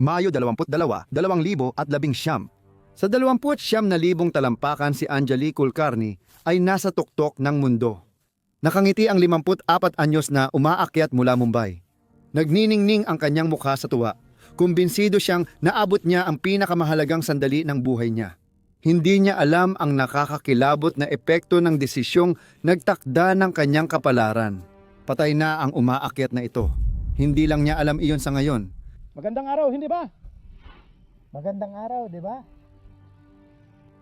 Mayo 22, 2000 at 11. Sa 29 na libong talampakan si Anjali Kulkarni ay nasa tuktok ng mundo. Nakangiti ang 54 anyos na umaakyat mula Mumbai. Nagniningning ang kanyang mukha sa tuwa. Kumbinsido siyang naabot niya ang pinakamahalagang sandali ng buhay niya. Hindi niya alam ang nakakakilabot na epekto ng desisyong nagtakda ng kanyang kapalaran. Patay na ang umaakyat na ito. Hindi lang niya alam iyon sa ngayon. Magandang araw, hindi ba? Magandang araw, di ba?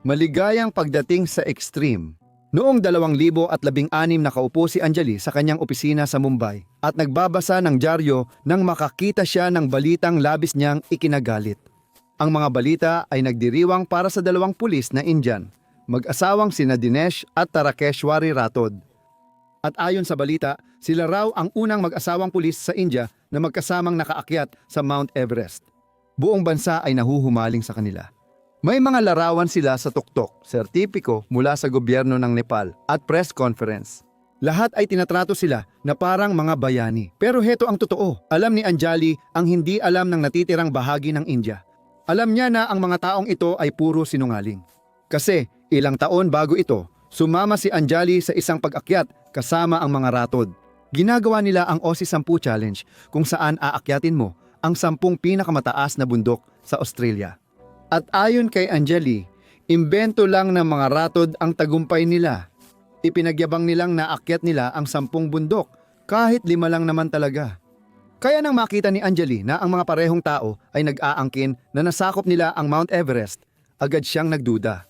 Maligayang pagdating sa extreme. Noong 2016 nakaupo si Anjali sa kanyang opisina sa Mumbai at nagbabasa ng dyaryo nang makakita siya ng balitang labis niyang ikinagalit. Ang mga balita ay nagdiriwang para sa dalawang pulis na Indian, mag-asawang sina Dinesh at Tarakeshwari Ratod. At ayon sa balita, sila raw ang unang mag-asawang pulis sa India na magkasamang nakaakyat sa Mount Everest. Buong bansa ay nahuhumaling sa kanila. May mga larawan sila sa tuktok, sertipiko mula sa gobyerno ng Nepal at press conference. Lahat ay tinatrato sila na parang mga bayani. Pero heto ang totoo. Alam ni Anjali ang hindi alam ng natitirang bahagi ng India. Alam niya na ang mga taong ito ay puro sinungaling. Kasi ilang taon bago ito, sumama si Anjali sa isang pag-akyat kasama ang mga ratod. Ginagawa nila ang OSI 10 Challenge kung saan aakyatin mo ang sampung pinakamataas na bundok sa Australia. At ayon kay Anjali, imbento lang ng mga ratod ang tagumpay nila. Ipinagyabang nilang naakyat nila ang sampung bundok kahit lima lang naman talaga. Kaya nang makita ni Anjali na ang mga parehong tao ay nag-aangkin na nasakop nila ang Mount Everest, agad siyang nagduda.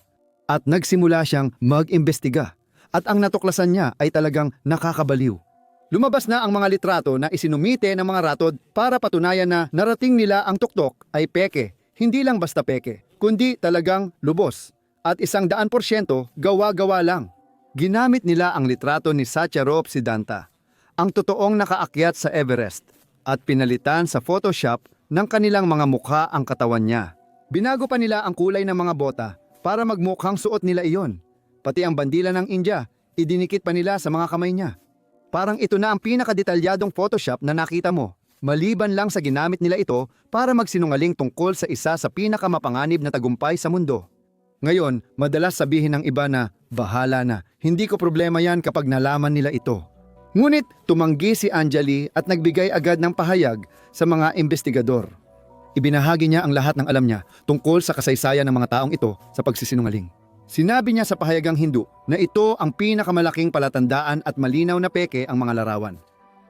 At nagsimula siyang mag-imbestiga. At ang natuklasan niya ay talagang nakakabaliw. Lumabas na ang mga litrato na isinumite ng mga ratod para patunayan na narating nila ang tuktok ay peke. Hindi lang basta peke, kundi talagang lubos. At isang daan porsyento gawa-gawa lang. Ginamit nila ang litrato ni Satcharop Siddhanta, ang totoong nakaakyat sa Everest, at pinalitan sa Photoshop ng kanilang mga mukha ang katawan niya. Binago pa nila ang kulay ng mga bota para magmukhang suot nila iyon. Pati ang bandila ng India, idinikit pa nila sa mga kamay niya. Parang ito na ang pinakadetalyadong Photoshop na nakita mo. Maliban lang sa ginamit nila ito para magsinungaling tungkol sa isa sa pinakamapanganib na tagumpay sa mundo. Ngayon, madalas sabihin ng iba na, bahala na, hindi ko problema yan kapag nalaman nila ito. Ngunit tumanggi si Anjali at nagbigay agad ng pahayag sa mga investigador. Ibinahagi niya ang lahat ng alam niya tungkol sa kasaysayan ng mga taong ito sa pagsisinungaling. Sinabi niya sa pahayagang Hindu na ito ang pinakamalaking palatandaan at malinaw na peke ang mga larawan.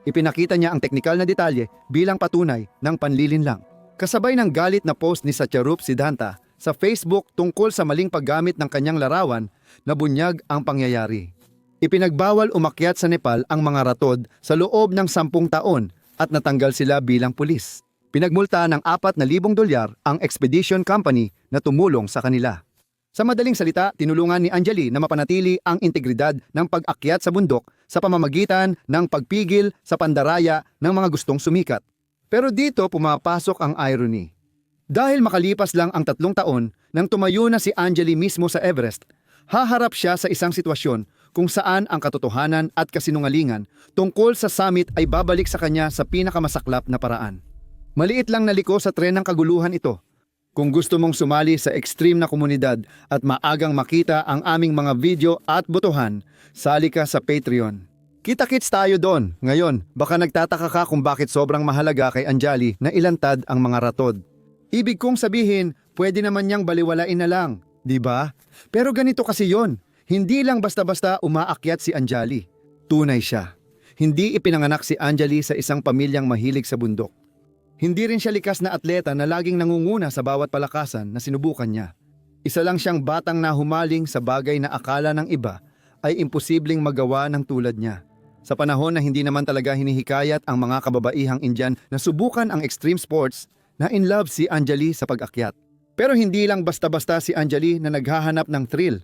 Ipinakita niya ang teknikal na detalye bilang patunay ng panlilinlang. Kasabay ng galit na post ni Satyarup Siddhanta sa Facebook tungkol sa maling paggamit ng kanyang larawan, nabunyag ang pangyayari. Ipinagbawal umakyat sa Nepal ang mga ratod sa loob ng sampung taon at natanggal sila bilang pulis. Pinagmulta ng 4,000 dolyar ang expedition company na tumulong sa kanila. Sa madaling salita, tinulungan ni Anjali na mapanatili ang integridad ng pag-akyat sa bundok sa pamamagitan ng pagpigil sa pandaraya ng mga gustong sumikat. Pero dito pumapasok ang irony. Dahil makalipas lang ang tatlong taon nang tumayo na si Anjali mismo sa Everest, haharap siya sa isang sitwasyon kung saan ang katotohanan at kasinungalingan tungkol sa summit ay babalik sa kanya sa pinakamasaklap na paraan. Maliit lang naliko sa tren ng kaguluhan ito. Kung gusto mong sumali sa extreme na komunidad at maagang makita ang aming mga video at botohan, sali ka sa Patreon. Kita-kits tayo doon. Ngayon, baka nagtataka ka kung bakit sobrang mahalaga kay Anjali na ilantad ang mga ratod. Ibig kong sabihin, pwede naman niyang baliwalain na lang, di ba? Pero ganito kasi yon. Hindi lang basta-basta umaakyat si Anjali. Tunay siya. Hindi ipinanganak si Anjali sa isang pamilyang mahilig sa bundok. Hindi rin siya likas na atleta na laging nangunguna sa bawat palakasan na sinubukan niya. Isa lang siyang batang na humaling sa bagay na akala ng iba ay imposibleng magawa ng tulad niya. Sa panahon na hindi naman talaga hinihikayat ang mga kababaihang Indian na subukan ang extreme sports, na in love si Anjali sa pag-akyat. Pero hindi lang basta-basta si Anjali na naghahanap ng thrill.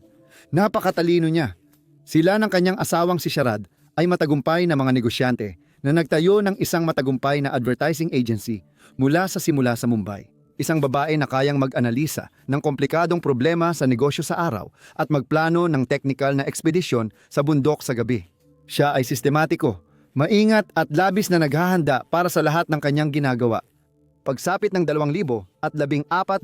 Napakatalino niya. Sila ng kanyang asawang si Sharad ay matagumpay na mga negosyante na nagtayo ng isang matagumpay na advertising agency mula sa simula sa Mumbai. Isang babae na kayang mag-analisa ng komplikadong problema sa negosyo sa araw at magplano ng technical na ekspedisyon sa bundok sa gabi. Siya ay sistematiko, maingat at labis na naghahanda para sa lahat ng kanyang ginagawa. pagsapit ng 2,000 at 14-25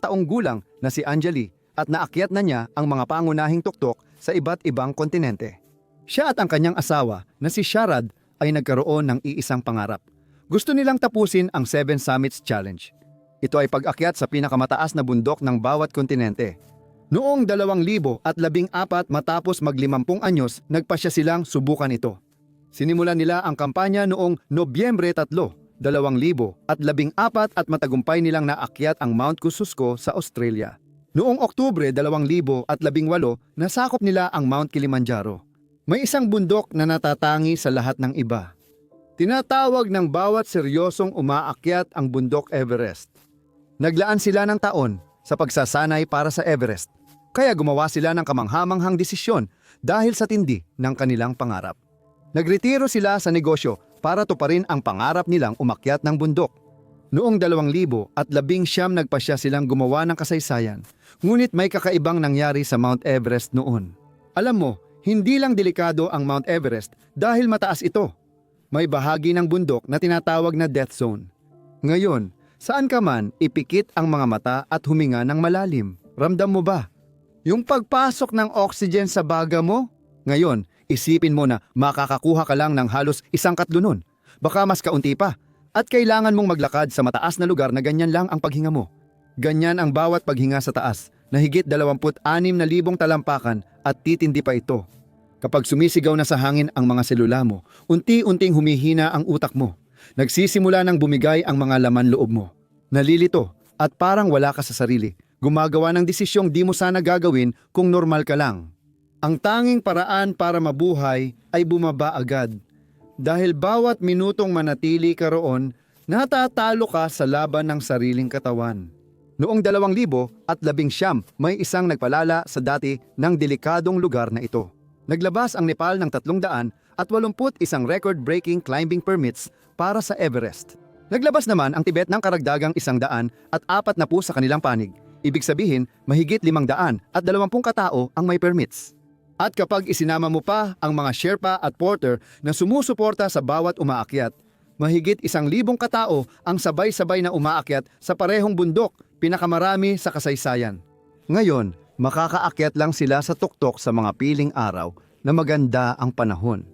taong gulang na si Anjali at naakyat na niya ang mga pangunahing tuktok sa iba't ibang kontinente. Siya at ang kanyang asawa na si Sharad ay nagkaroon ng iisang pangarap. Gusto nilang tapusin ang Seven Summits Challenge. Ito ay pag-akyat sa pinakamataas na bundok ng bawat kontinente. Noong 2014 matapos maglimampung anyos, nagpasya silang subukan ito. Sinimulan nila ang kampanya noong Nobyembre 3, 2014 at matagumpay nilang naakyat ang Mount Kosciuszko sa Australia. Noong Oktubre 2018, nasakop nila ang Mount Kilimanjaro. May isang bundok na natatangi sa lahat ng iba. Tinatawag ng bawat seryosong umaakyat ang bundok Everest. Naglaan sila ng taon sa pagsasanay para sa Everest. Kaya gumawa sila ng kamanghamanghang desisyon dahil sa tindi ng kanilang pangarap. Nagretiro sila sa negosyo para tuparin ang pangarap nilang umakyat ng bundok. Noong 2000 at labing siyam nagpasya silang gumawa ng kasaysayan, ngunit may kakaibang nangyari sa Mount Everest noon. Alam mo, hindi lang delikado ang Mount Everest dahil mataas ito. May bahagi ng bundok na tinatawag na death zone. Ngayon, saan ka man, ipikit ang mga mata at huminga ng malalim. Ramdam mo ba? Yung pagpasok ng oxygen sa baga mo? Ngayon, isipin mo na makakakuha ka lang ng halos isang katlo nun. Baka mas kaunti pa. At kailangan mong maglakad sa mataas na lugar na ganyan lang ang paghinga mo. Ganyan ang bawat paghinga sa taas, na higit 26,000 talampakan at titindi pa ito. Kapag sumisigaw na sa hangin ang mga selula mo, unti-unting humihina ang utak mo. Nagsisimula ng bumigay ang mga laman loob mo. Nalilito at parang wala ka sa sarili. Gumagawa ng desisyong di mo sana gagawin kung normal ka lang. Ang tanging paraan para mabuhay ay bumaba agad. Dahil bawat minutong manatili ka roon, natatalo ka sa laban ng sariling katawan. Noong 2000 at labing siyam, may isang nagpalala sa dati ng delikadong lugar na ito. Naglabas ang Nepal ng 300 at 81 record-breaking climbing permits para sa Everest. Naglabas naman ang Tibet ng karagdagang 100 at apat na po sa kanilang panig. Ibig sabihin, mahigit 500 at 20 katao ang may permits. At kapag isinama mo pa ang mga Sherpa at Porter na sumusuporta sa bawat umaakyat, mahigit isang libong katao ang sabay-sabay na umaakyat sa parehong bundok, pinakamarami sa kasaysayan. Ngayon, makakaakyat lang sila sa tuktok sa mga piling araw na maganda ang panahon.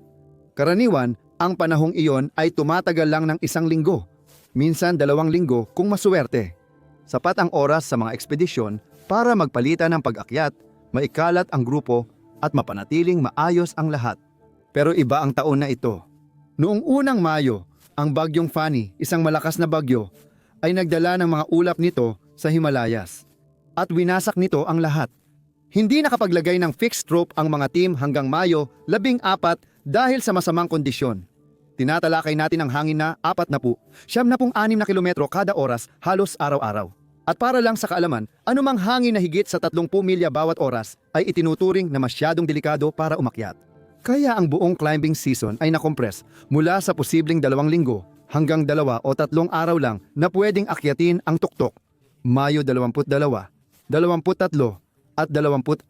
Karaniwan, ang panahong iyon ay tumatagal lang ng isang linggo, minsan dalawang linggo kung masuwerte. Sapat ang oras sa mga ekspedisyon para magpalitan ng pag-akyat, maikalat ang grupo at mapanatiling maayos ang lahat. Pero iba ang taon na ito. Noong unang Mayo, ang bagyong Fanny, isang malakas na bagyo, ay nagdala ng mga ulap nito sa Himalayas. At winasak nito ang lahat. Hindi nakapaglagay ng fixed rope ang mga team hanggang Mayo, labing apat dahil sa masamang kondisyon. Tinatalakay natin ang hangin na apat na po, siyam na pong anim na kilometro kada oras halos araw-araw. At para lang sa kaalaman, anumang hangin na higit sa 30 milya bawat oras ay itinuturing na masyadong delikado para umakyat. Kaya ang buong climbing season ay nakompress mula sa posibleng dalawang linggo hanggang dalawa o tatlong araw lang na pwedeng akyatin ang tuktok. Mayo 22, 23 at 24.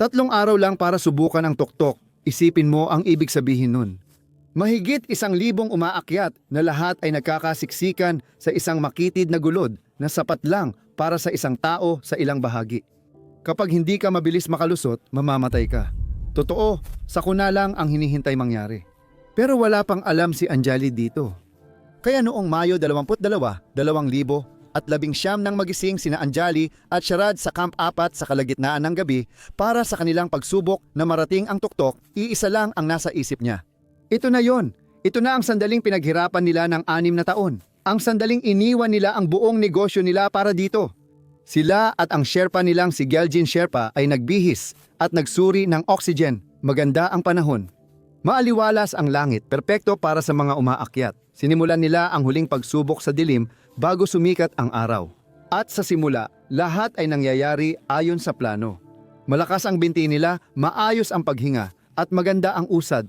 Tatlong araw lang para subukan ang tuktok. Isipin mo ang ibig sabihin nun. Mahigit isang libong umaakyat na lahat ay nagkakasiksikan sa isang makitid na gulod na sapat lang para sa isang tao sa ilang bahagi. Kapag hindi ka mabilis makalusot, mamamatay ka. Totoo, sakuna lang ang hinihintay mangyari. Pero wala pang alam si Anjali dito. Kaya noong Mayo 22, 2000 at labing siyam nang magising sina Anjali at Sharad sa Camp 4 sa kalagitnaan ng gabi para sa kanilang pagsubok na marating ang tuktok, iisa lang ang nasa isip niya. Ito na yon. Ito na ang sandaling pinaghirapan nila ng anim na taon. Ang sandaling iniwan nila ang buong negosyo nila para dito. Sila at ang Sherpa nilang si Geljin Sherpa ay nagbihis at nagsuri ng oxygen. Maganda ang panahon. Maaliwalas ang langit, perpekto para sa mga umaakyat. Sinimulan nila ang huling pagsubok sa dilim bago sumikat ang araw. At sa simula, lahat ay nangyayari ayon sa plano. Malakas ang binti nila, maayos ang paghinga, at maganda ang usad.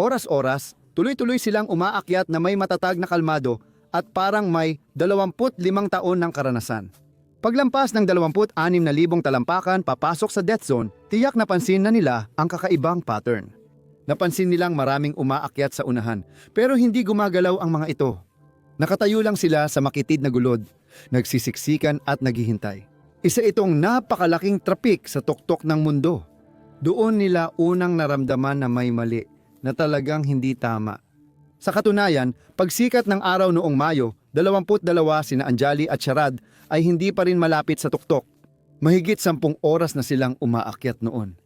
Oras-oras, tuloy-tuloy silang umaakyat na may matatag na kalmado at parang may 25 taon ng karanasan. Paglampas ng 26,000 talampakan papasok sa death zone, tiyak napansin na nila ang kakaibang pattern. Napansin nilang maraming umaakyat sa unahan, pero hindi gumagalaw ang mga ito. Nakatayo lang sila sa makitid na gulod, nagsisiksikan at naghihintay. Isa itong napakalaking trapik sa tuktok ng mundo. Doon nila unang naramdaman na may mali, na talagang hindi tama. Sa katunayan, pagsikat ng araw noong Mayo, 22 sina Anjali at Sharad ay hindi pa rin malapit sa tuktok. Mahigit sampung oras na silang umaakyat noon.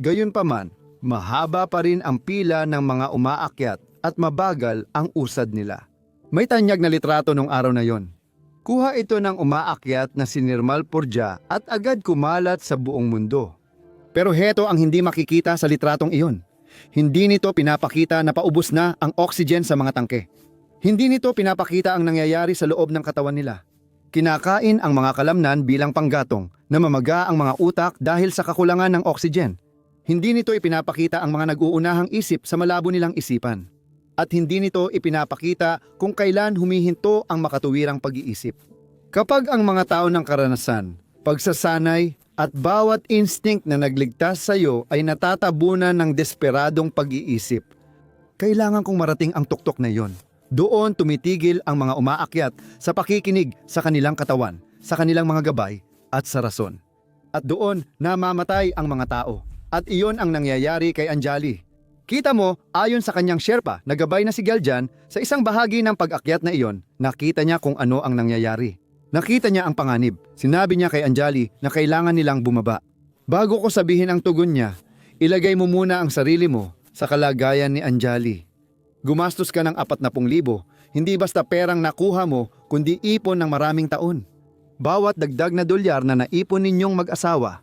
Gayunpaman, mahaba pa rin ang pila ng mga umaakyat at mabagal ang usad nila. May tanyag na litrato nung araw na yon. Kuha ito ng umaakyat na si Nirmal Purja at agad kumalat sa buong mundo. Pero heto ang hindi makikita sa litratong iyon. Hindi nito pinapakita na paubos na ang oxygen sa mga tangke. Hindi nito pinapakita ang nangyayari sa loob ng katawan nila. Kinakain ang mga kalamnan bilang panggatong na mamaga ang mga utak dahil sa kakulangan ng oxygen. Hindi nito ipinapakita ang mga nag-uunahang isip sa malabo nilang isipan. At hindi nito ipinapakita kung kailan humihinto ang makatuwirang pag-iisip. Kapag ang mga tao ng karanasan, pagsasanay at bawat instinct na nagligtas sa iyo ay natatabunan ng desperadong pag-iisip, kailangan kong marating ang tuktok na iyon. Doon tumitigil ang mga umaakyat sa pakikinig sa kanilang katawan, sa kanilang mga gabay at sa rason. At doon namamatay ang mga tao. At iyon ang nangyayari kay Anjali. Kita mo, ayon sa kanyang Sherpa na na si Galjan, sa isang bahagi ng pag-akyat na iyon, nakita niya kung ano ang nangyayari. Nakita niya ang panganib. Sinabi niya kay Anjali na kailangan nilang bumaba. Bago ko sabihin ang tugon niya, ilagay mo muna ang sarili mo sa kalagayan ni Anjali. Gumastos ka ng 40,000, hindi basta perang nakuha mo, kundi ipon ng maraming taon. Bawat dagdag na dolyar na naipon ninyong mag-asawa.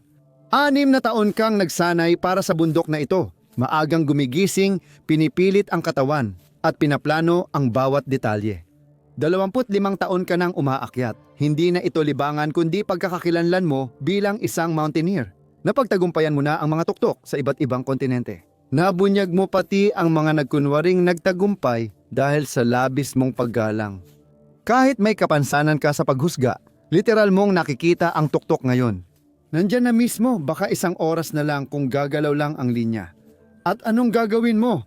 Anim na taon kang nagsanay para sa bundok na ito. Maagang gumigising, pinipilit ang katawan, at pinaplano ang bawat detalye. 25 taon ka nang umaakyat. Hindi na ito libangan kundi pagkakakilanlan mo bilang isang mountaineer. Napagtagumpayan mo na ang mga tuktok sa iba't ibang kontinente. Nabunyag mo pati ang mga nagkunwaring nagtagumpay dahil sa labis mong paggalang. Kahit may kapansanan ka sa paghusga, literal mong nakikita ang tuktok ngayon. Nandyan na mismo, baka isang oras na lang kung gagalaw lang ang linya. At anong gagawin mo?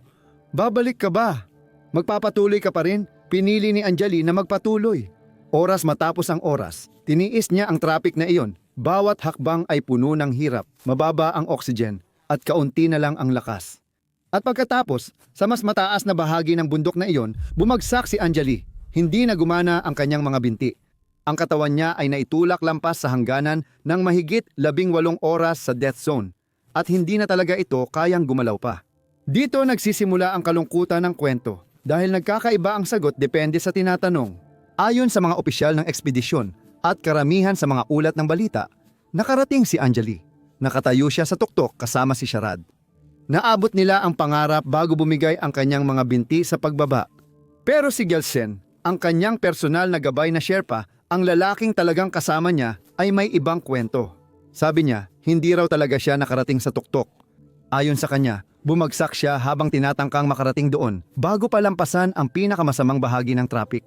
Babalik ka ba? Magpapatuloy ka pa rin? Pinili ni Anjali na magpatuloy. Oras matapos ang oras, tiniis niya ang traffic na iyon. Bawat hakbang ay puno ng hirap, mababa ang oxygen, at kaunti na lang ang lakas. At pagkatapos, sa mas mataas na bahagi ng bundok na iyon, bumagsak si Anjali. Hindi na gumana ang kanyang mga binti. Ang katawan niya ay naitulak lampas sa hangganan ng mahigit labing walong oras sa death zone. At hindi na talaga ito kayang gumalaw pa. Dito nagsisimula ang kalungkutan ng kwento dahil nagkakaiba ang sagot depende sa tinatanong. Ayon sa mga opisyal ng ekspedisyon at karamihan sa mga ulat ng balita, nakarating si Anjali. Nakatayo siya sa tuktok kasama si Sharad. Naabot nila ang pangarap bago bumigay ang kanyang mga binti sa pagbaba. Pero si Gelsen, ang kanyang personal na gabay na Sherpa, ang lalaking talagang kasama niya ay may ibang kwento. Sabi niya, hindi raw talaga siya nakarating sa tuktok. Ayon sa kanya, bumagsak siya habang tinatangkang makarating doon bago palampasan ang pinakamasamang bahagi ng traffic.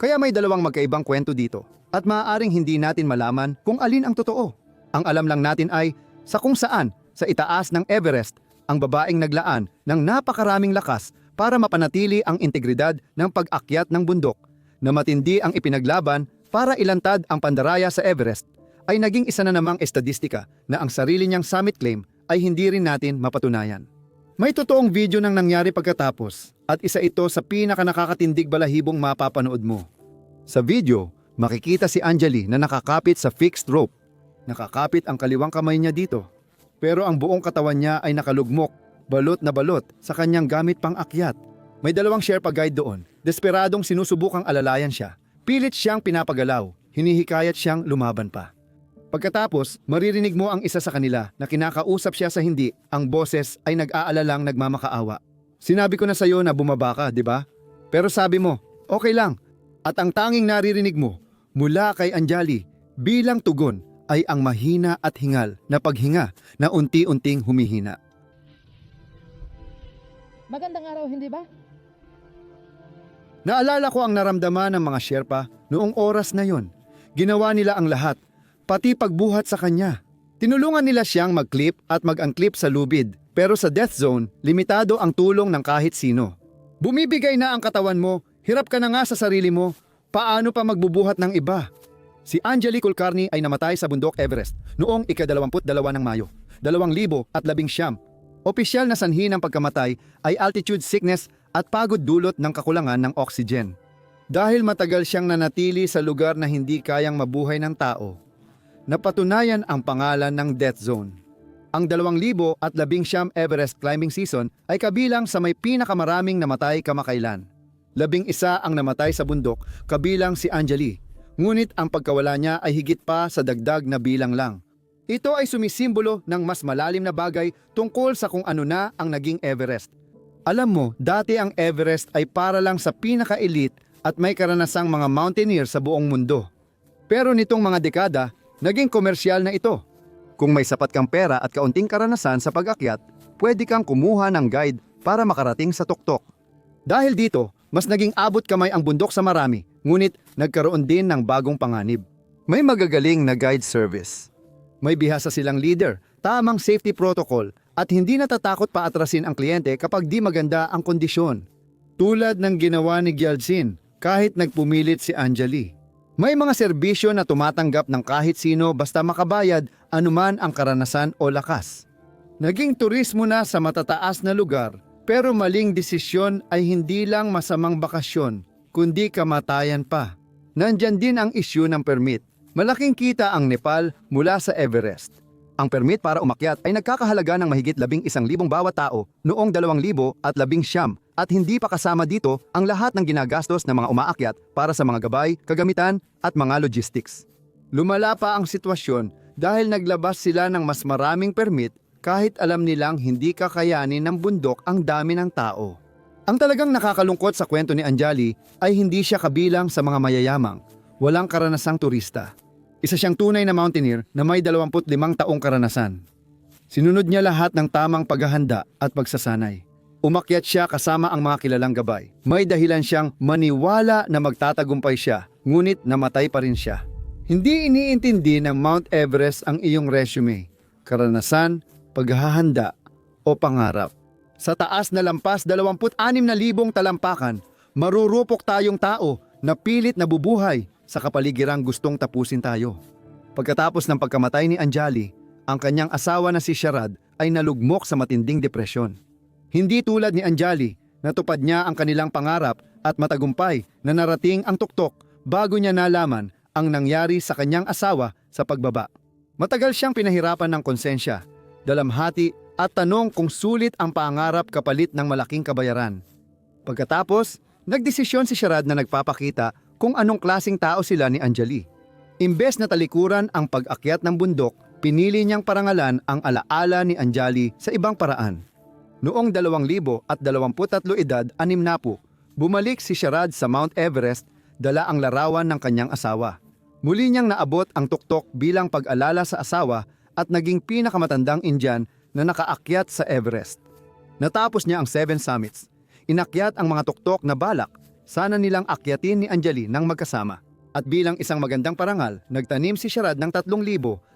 Kaya may dalawang magkaibang kwento dito at maaaring hindi natin malaman kung alin ang totoo. Ang alam lang natin ay sa kung saan sa itaas ng Everest ang babaeng naglaan ng napakaraming lakas para mapanatili ang integridad ng pag-akyat ng bundok na matindi ang ipinaglaban para ilantad ang pandaraya sa Everest ay naging isa na namang estadistika na ang sarili niyang summit claim ay hindi rin natin mapatunayan. May totoong video nang nangyari pagkatapos at isa ito sa pinaka nakakatindig balahibong mapapanood mo. Sa video, makikita si Anjali na nakakapit sa fixed rope. Nakakapit ang kaliwang kamay niya dito. Pero ang buong katawan niya ay nakalugmok, balot na balot sa kanyang gamit pang akyat. May dalawang Sherpa guide doon. Desperadong sinusubukang alalayan siya. Pilit siyang pinapagalaw. Hinihikayat siyang lumaban pa. Pagkatapos, maririnig mo ang isa sa kanila na kinakausap siya sa hindi, ang boses ay nag-aalalang nagmamakaawa. Sinabi ko na sa iyo na bumaba ka, di ba? Pero sabi mo, okay lang. At ang tanging naririnig mo, mula kay Anjali, bilang tugon ay ang mahina at hingal na paghinga na unti-unting humihina. Magandang araw, hindi ba? Naalala ko ang naramdaman ng mga Sherpa noong oras na yon. Ginawa nila ang lahat, pati pagbuhat sa kanya. Tinulungan nila siyang mag-clip at mag-unclip sa lubid, pero sa death zone, limitado ang tulong ng kahit sino. Bumibigay na ang katawan mo, Hirap ka na nga sa sarili mo, paano pa magbubuhat ng iba? Si Angeli Kulkarni ay namatay sa bundok Everest noong ika-22 ng Mayo, 2019. Opisyal na sanhi ng pagkamatay ay altitude sickness at pagod dulot ng kakulangan ng oxygen. Dahil matagal siyang nanatili sa lugar na hindi kayang mabuhay ng tao, napatunayan ang pangalan ng death zone. Ang 2019 Everest climbing season ay kabilang sa may pinakamaraming namatay kamakailan. Labing isa ang namatay sa bundok, kabilang si Anjali. Ngunit ang pagkawala niya ay higit pa sa dagdag na bilang lang. Ito ay sumisimbolo ng mas malalim na bagay tungkol sa kung ano na ang naging Everest. Alam mo, dati ang Everest ay para lang sa pinaka-elite at may karanasang mga mountaineer sa buong mundo. Pero nitong mga dekada, naging komersyal na ito. Kung may sapat kang pera at kaunting karanasan sa pag-akyat, pwede kang kumuha ng guide para makarating sa tuktok. Dahil dito, mas naging abot kamay ang bundok sa marami, ngunit nagkaroon din ng bagong panganib. May magagaling na guide service. May bihasa silang leader, tamang safety protocol, at hindi natatakot paatrasin ang kliyente kapag di maganda ang kondisyon. Tulad ng ginawa ni Gyaltsin, kahit nagpumilit si Anjali. May mga serbisyo na tumatanggap ng kahit sino basta makabayad anuman ang karanasan o lakas. Naging turismo na sa matataas na lugar, pero maling desisyon ay hindi lang masamang bakasyon, kundi kamatayan pa. Nandyan din ang isyu ng permit. Malaking kita ang Nepal mula sa Everest. Ang permit para umakyat ay nagkakahalaga ng mahigit labing isang libong bawat tao noong dalawang libo at labing siyam at hindi pa kasama dito ang lahat ng ginagastos ng mga umaakyat para sa mga gabay, kagamitan at mga logistics. Lumala pa ang sitwasyon dahil naglabas sila ng mas maraming permit kahit alam nilang hindi kakayanin ng bundok ang dami ng tao. Ang talagang nakakalungkot sa kwento ni Anjali ay hindi siya kabilang sa mga mayayamang, walang karanasang turista. Isa siyang tunay na mountaineer na may 25 taong karanasan. Sinunod niya lahat ng tamang paghahanda at pagsasanay. Umakyat siya kasama ang mga kilalang gabay. May dahilan siyang maniwala na magtatagumpay siya, ngunit namatay pa rin siya. Hindi iniintindi ng Mount Everest ang iyong resume, karanasan, paghahanda o pangarap. Sa taas na lampas 26,000 talampakan, marurupok tayong tao na pilit nabubuhay sa kapaligirang gustong tapusin tayo. Pagkatapos ng pagkamatay ni Anjali, ang kanyang asawa na si Sharad ay nalugmok sa matinding depresyon. Hindi tulad ni Anjali, natupad niya ang kanilang pangarap at matagumpay na narating ang tuktok bago niya nalaman ang nangyari sa kanyang asawa sa pagbaba. Matagal siyang pinahirapan ng konsensya, dalamhati at tanong kung sulit ang pangarap kapalit ng malaking kabayaran. Pagkatapos, nagdesisyon si Sharad na nagpapakita kung anong klasing tao sila ni Anjali. Imbes na talikuran ang pag-akyat ng bundok, pinili niyang parangalan ang alaala ni Anjali sa ibang paraan. Noong 2023 edad, anim na po, bumalik si Sharad sa Mount Everest dala ang larawan ng kanyang asawa. Muli niyang naabot ang tuktok bilang pag-alala sa asawa at naging pinakamatandang Indian na nakaakyat sa Everest. Natapos niya ang Seven Summits. Inakyat ang mga tuktok na balak sana nilang akyatin ni Anjali ng magkasama. At bilang isang magandang parangal, nagtanim si Sharad ng 3,000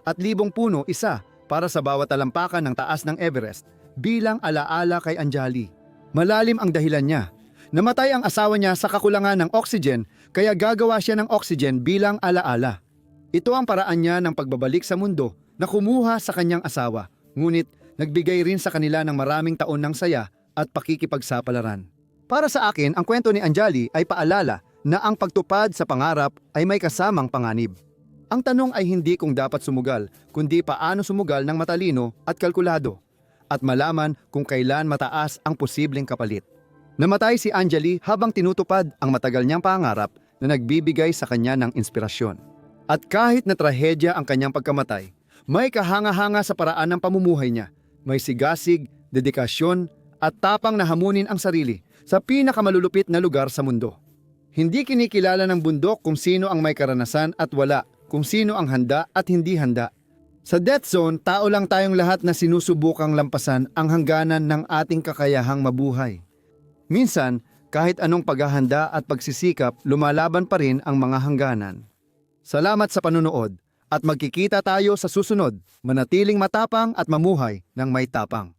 at libong puno isa para sa bawat talampakan ng taas ng Everest bilang alaala kay Anjali. Malalim ang dahilan niya. Namatay ang asawa niya sa kakulangan ng oxygen kaya gagawa siya ng oxygen bilang alaala. Ito ang paraan niya ng pagbabalik sa mundo na kumuha sa kanyang asawa, ngunit nagbigay rin sa kanila ng maraming taon ng saya at pakikipagsapalaran. Para sa akin, ang kwento ni Anjali ay paalala na ang pagtupad sa pangarap ay may kasamang panganib. Ang tanong ay hindi kung dapat sumugal, kundi paano sumugal ng matalino at kalkulado, at malaman kung kailan mataas ang posibleng kapalit. Namatay si Anjali habang tinutupad ang matagal niyang pangarap na nagbibigay sa kanya ng inspirasyon. At kahit na trahedya ang kanyang pagkamatay, may kahanga-hanga sa paraan ng pamumuhay niya. May sigasig, dedikasyon, at tapang na hamunin ang sarili sa pinakamalulupit na lugar sa mundo. Hindi kinikilala ng bundok kung sino ang may karanasan at wala, kung sino ang handa at hindi handa. Sa death zone, tao lang tayong lahat na sinusubukang lampasan ang hangganan ng ating kakayahang mabuhay. Minsan, kahit anong paghahanda at pagsisikap, lumalaban pa rin ang mga hangganan. Salamat sa panunood at magkikita tayo sa susunod, manatiling matapang at mamuhay ng may tapang.